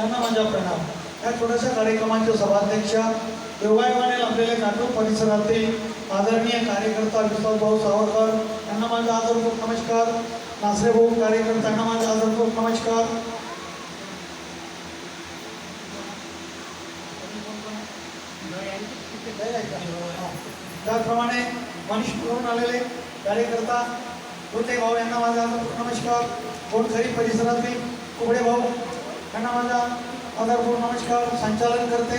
त्यांना माझा प्रणाम. या छोट्याशा कार्यक्रमाच्या सभाध्यक्षा योगायोगाने लाभलेले नाटक परिसरातील आदरणीय कार्यकर्ता विश्वासभाऊ सावरकर यांना माझा आदरपूर्वक नमस्कार. नासरेभाऊ कार्यकर्त्यांना माझा आदरपूर्वक नमस्कार. त्याचप्रमाणे मनीष करून आलेले कार्यकर्ता होते भाऊ यांना माझा नमस्कार. गोडखरी परिसरातील कुबडे भाऊ त्यांना माझा आदरपूर्ण नमस्कार संचालन करते.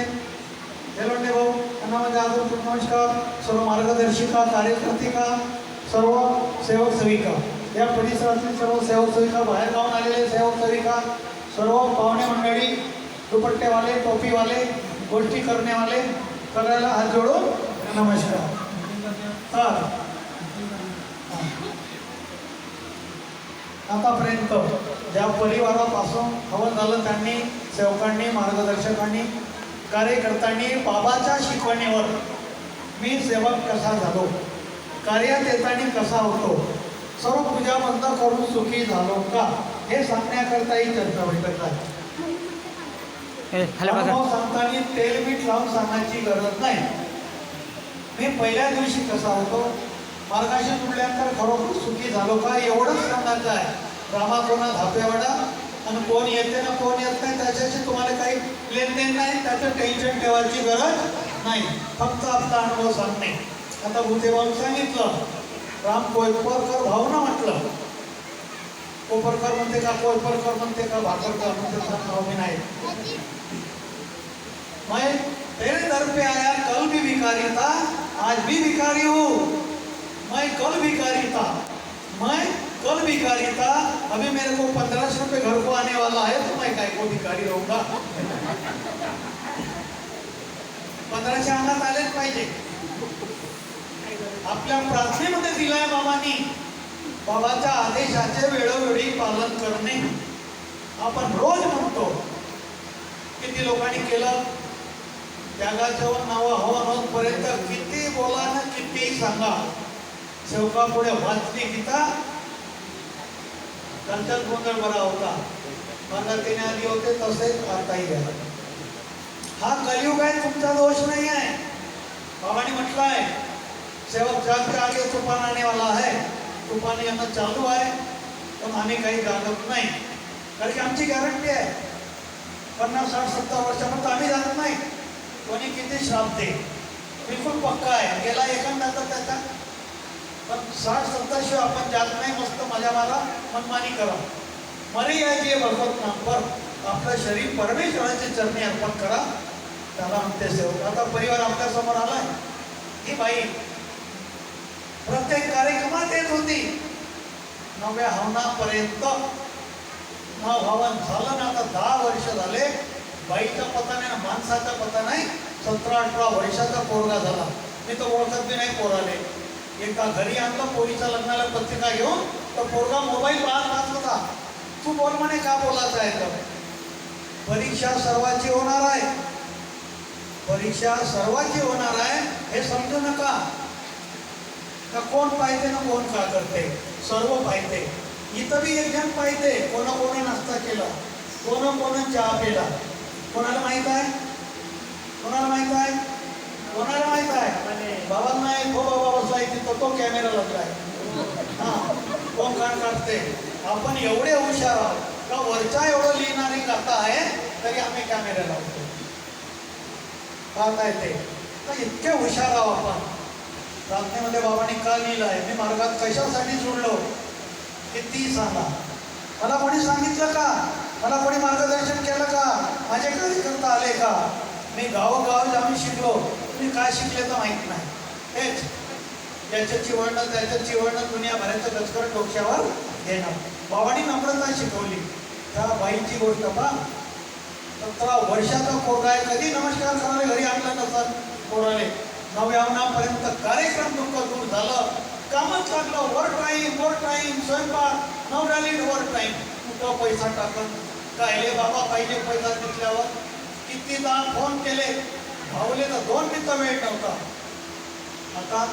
देलोंडे भाऊ त्यांना माझा आदरपूर्ण नमस्कार. सर्व मार्गदर्शिका कार्यकर्तिका सर्व सेवक सेविका. या परिसरातील सर्व सेवक सेविका बाहेर गावून आलेले सेवक सेविका सर्व पाहुणे मंडळी दुपट्टेवाले टोपीवाले गोष्टी करण्यावाले सगळ्याला हात जोडून नमस्कार. तर आतापर्यंत ज्या परिवारापासून हवन झालं त्यांनी सेवकांनी मार्गदर्शकांनी कार्यकर्त्यांनी बाबाच्या शिकवणीवर मी सेवक कसा झालो कार्यात येताना कसा होतो सर्व पूजा बंद करून सुखी झालो का हे सांगण्याकरता ही चर्चा बैठक आहे सांगताना तेल मीठ लावून सांगायची गरज नाही. मी पहिल्या दिवशी कसा होतो मार्गाशी तुडल्यानंतर खरोखर सुखी झालो का एवढंच सांगायचं आहे. रामाकोणा धापेवाडा आणि कोण येते ना कोण येत नाही त्याच्याशी तुम्हाला काही लेनदेन नाही त्याचं टेन्शन ठेवायची गरज नाही. फक्त आपला अनुभव सांगणे. आता भूतेबाबू सांगितलं राम कोयपरकर भावना म्हटलं. कोपरकर म्हणते का कोयपरकर म्हणते का भाकरकर म्हणते भाऊ मी नाही मैं तेरे दर पे आया कल भी भिखारी था आज भी भिखारी हूँ. मैं कल भिखारी था मैं कौन भिखारी था? अभी मेरे को पंद्रह सौ रुपये घर को आने वाला है तो मैं काय को भिखारी रहूंगा। पंधराशे अंगात आलेच पाहिजे। आपल्या प्रार्थनेमध्ये दिलाय बाबांनी बाबाच्या आदेशाचे वेळोवेळी पालन करणे. आपण रोज म्हणतो किती लोकांनी केलं? त्यागाच्या नाव हवन होतपर्यंत किती बोला ना किती सांगा. सेवका पुढे वाचली गीता त्यांच्यात गोंधळ बरा होता. मानवतेने आधी होते तसेच आताही आहे हा कलियुग आहे तुमचा दोष नाही आहे. बाबांनी म्हटलं आहे सेवक जास्त आगे तूफान आने वाला है तूफान यांना चालू आहे पण आम्ही काही जाणत नाही. कारण की आमची गॅरंटी आहे. पन्नास साठ सत्तर वर्षापर्यंत आम्ही जात नाही. कोणी किती श्राप दे? बिलकुल पक्का आहे. गेला एखादा तर त्याचा पण साठ सत्ताशिवाय आपण जात नाही मस्त माझ्या मला मनमानी करा. मरी आहे जे भगवत नामपर आपलं शरीर परमेश्वराचे चरणी अर्पण करा. त्याला म्हणते सेवक आता परिवार आपल्यासमोर आलाय. ही बाई प्रत्येक कार्यक्रमात येत होती. नव्या हवनापर्यंत नाव हवन झालं ना आता दहा वर्ष झाले. बाईचा पता नाही ना माणसाचा पता नाही सतरा अठरा वर्षाचा पोरगा झाला. मी तो ओळखत बी नाही पोराले. एका घरी आणलं पोरीच्या लग्नाला पत्रिका घेऊन तर पोरगा मोबाईल पाहत पाहत होता. तू बोल म्हणे? का बोलायचं आहे तर? परीक्षा सर्वांची होणार आहे. परीक्षा सर्वांची होणार आहे? हे समजू नका. का कोण पाहिजे ना कोण का करते? सर्व पाहिजे इथं बी एक जण पाहिजे कोणा कोणा नाश्ता केला? कोणा कोणा चहा पिला? कोणाला माहीत आहे? कोणाला माहीत आहे? कोणाला माहीत आहे? बाबा नाही तो बाबा बसलाय तिथं तो कॅमेरा लागलाय हा कोण काढते आपण एवढे हुशार आहोत. का वरच्या एवढं लिहिणारी कथा आहे तरी आम्ही कॅमेरा लावतो पाहता ते तर इतके हुशार आहोत आपण. प्रार्थनेमध्ये बाबांनी का लिहिलं आहे मी मार्गात कशासाठी जोडलो ती सांगा. मला कोणी सांगितलं का? मला कोणी मार्गदर्शन केलं का? माझे कार्यकर्ता आले का? मी गावोगाव जाऊन शिकलो. मी काय शिकले तर माहीत नाही. हेच. याच्याची चिवडणं त्याच्या चिवडणं दुनियाभराचं लष्कर डोक्यावर घेणं. बाबांनी नम्रता शिकवली. त्या बाईची गोष्ट पा सतरा वर्षाचा पोरगा आहे कधी नमस्कार करायला घरी आणला नसत पोराले नव्यावनापर्यंत कार्यक्रम तुमचं दूर झालं. कामच लागलं. वर टाईम वर टाईम स्वयंपाक. नवऱ्याली वर टाईम कुठं पैसा टाकत कायले बाबा पाहिजे पैसा दिसल्यावर कितीदा फोन केले? भावले तर दोन मिनिटं वेळ नव्हता. आता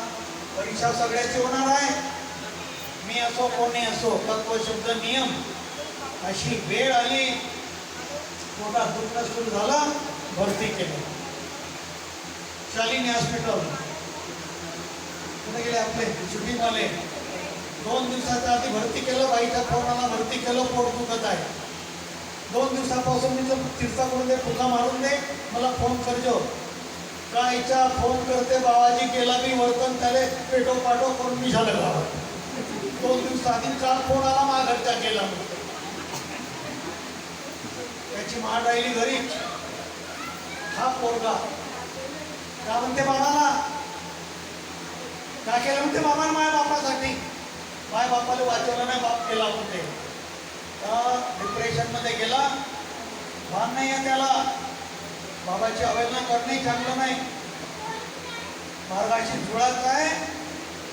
परीक्षा सगळ्याची होणार आहे. मी असो कोणी असो तत्व शब्द नियम अशी वेळ आली. पोटात दुखणं सुरू झाला भरती केलं. शालिनी हॉस्पिटल कुठे गेले आपले? शूटिंगवाले दोन दिवसाच्या आधी भरती केलं बाईच्या फोनाला भरती केलं पोट दुखत आहे. दोन दिवसापासून मी तर तिरसा करून दे फुका मारून दे. मला फोन करजो. कायच्या फोन करते बाबाजी गेला मी वर्तन त्याने पेटो पाटो करून मी झालं गावात. दोन दिवस आधी काल फोन आला माझ्या केला. गेला त्याची मान राहिली घरी हा पोरगा. का म्हणते बाबाला का केलं म्हणते बाबा माय बापासाठी? माय बापाला वाचवलं नाही बाप केला म्हणते डिप्रेशनमध्ये गेला. भान नाही आहे त्याला. मार्गाची अवहेलना करणे चांगलं नाही. मार्गाशी जुळायचं आहे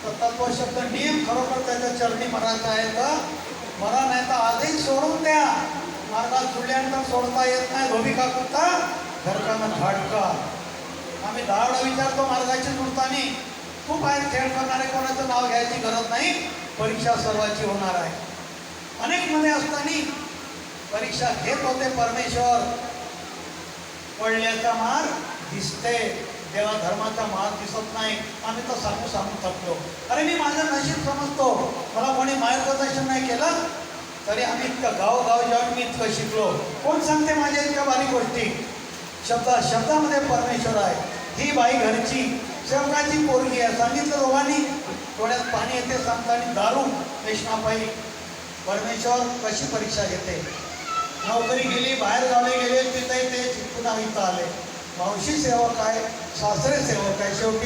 तर तत्व शब्द नियम खरोखर त्याच्या चरणी म्हणायचा आहे. तर मरा नाही तर आधीच सोडून द्या. मार्गात जुळल्यानंतर सोडता येत नाही. धोबिका कुत्ता? घरकानं घाटका आम्ही दहा विचारतो मार्गाची जुळतानी खूप आहेत खेळ करणारे कोणाचं नाव घ्यायची गरज नाही? परीक्षा सर्वाची होणार आहे. अनेकमध्ये असताना परीक्षा घेत होते परमेश्वर. पडल्याचा मार दिसते देवा धर्माचा मार दिसत नाही. आम्ही तो सांगू सांगू थकलो. अरे मी माझं नशीब समजतो. मला कोणी मार्गदर्शन नाही केलं तरी आम्ही इतकं गावोगाव जाऊन मी इतकं शिकलो. कोण सांगते माझ्या इतक्या बारीक गोष्टी? शब्द शब्दामध्ये परमेश्वर आहे. ही बाई घरची सेवकाची पोरगी आहे. सांगितलं दोघांनी. थोड्यात पाणी येते सांगताना दारू पेशनापायी. परमेश्वर कशी परीक्षा घेते? नोकरी गेली बाहेर गावी गेले तिथे ते पुन्हा इथं आले. मावशी सेवक आहे सासरे सेवक आहे शेवटी